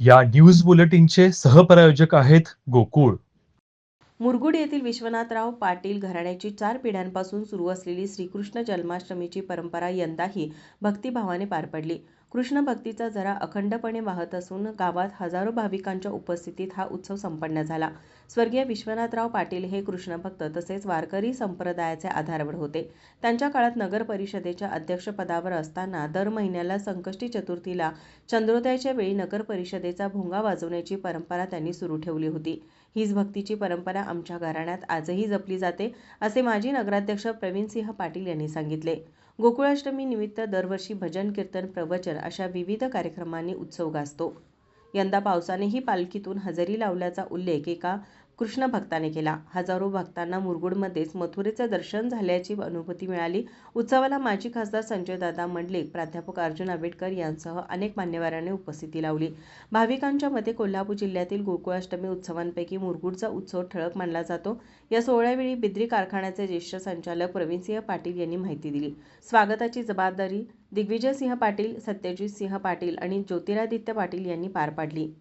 या न्यूज बुलेटिनचे सहप्रायोजक आहेत गोकुळ. मुरगुड येथील विश्वनाथराव पाटील घराण्याची चार पिढ्यांपासून सुरू असलेली श्रीकृष्ण जन्माष्टमीची परंपरा यंदाही भक्तिभावाने पार पडली. कृष्ण भक्तीचा झरा अखंडपणे वाहत असून गावात हजारो भाविकांच्या उपस्थितीत हा उत्सव संपन्न झाला. स्वर्गीय विश्वनाथराव पाटील हे कृष्णभक्त तसेच वारकरी संप्रदायाचे आधारवड होते. त्यांच्या काळात नगर परिषदेच्या अध्यक्षपदावर असताना दर महिन्याला संकष्टी चतुर्थीला चंद्रोदयाच्या वेळी नगर परिषदेचा भोंगा वाजवण्याची परंपरा त्यांनी सुरू ठेवली होती. हीच भक्तीची परंपरा आमच्या घराण्यात आजही जपली जाते असे माजी नगराध्यक्ष प्रवीणसिंह पाटील यांनी सांगितले. गोकुळाष्टमी निमित्त दरवर्षी भजन कीर्तन प्रवचन अशा विविध कार्यक्रमांनी उत्सव गाजतो. यंदा पावसानेही पालखीतून हजेरी लावल्याचा उल्लेख एका कृष्ण भक्ताने केला. हजारो भक्तांना मुरगुडमध्येच मथुरेचं दर्शन झाल्याची अनुभूती मिळाली. उत्सवाला माजी खासदार संजयदादा मंडलिक प्राध्यापक अर्जुन आंबेडकर यांसह अनेक मान्यवरांनी उपस्थिती लावली. भाविकांच्या मते कोल्हापूर जिल्ह्यातील गोकुळाष्टमी उत्सवांपैकी मुरगुडचा उत्सव ठळक मानला जातो. या सोहळ्यावेळी बिद्री कारखान्याचे ज्येष्ठ संचालक प्रवीणसिंह पाटील यांनी माहिती दिली. स्वागताची जबाबदारी दिग्विजय सिंह पाटील सत्यजित सिंह पाटील आणि ज्योतिरादित्य पाटील यांनी पार पाडली.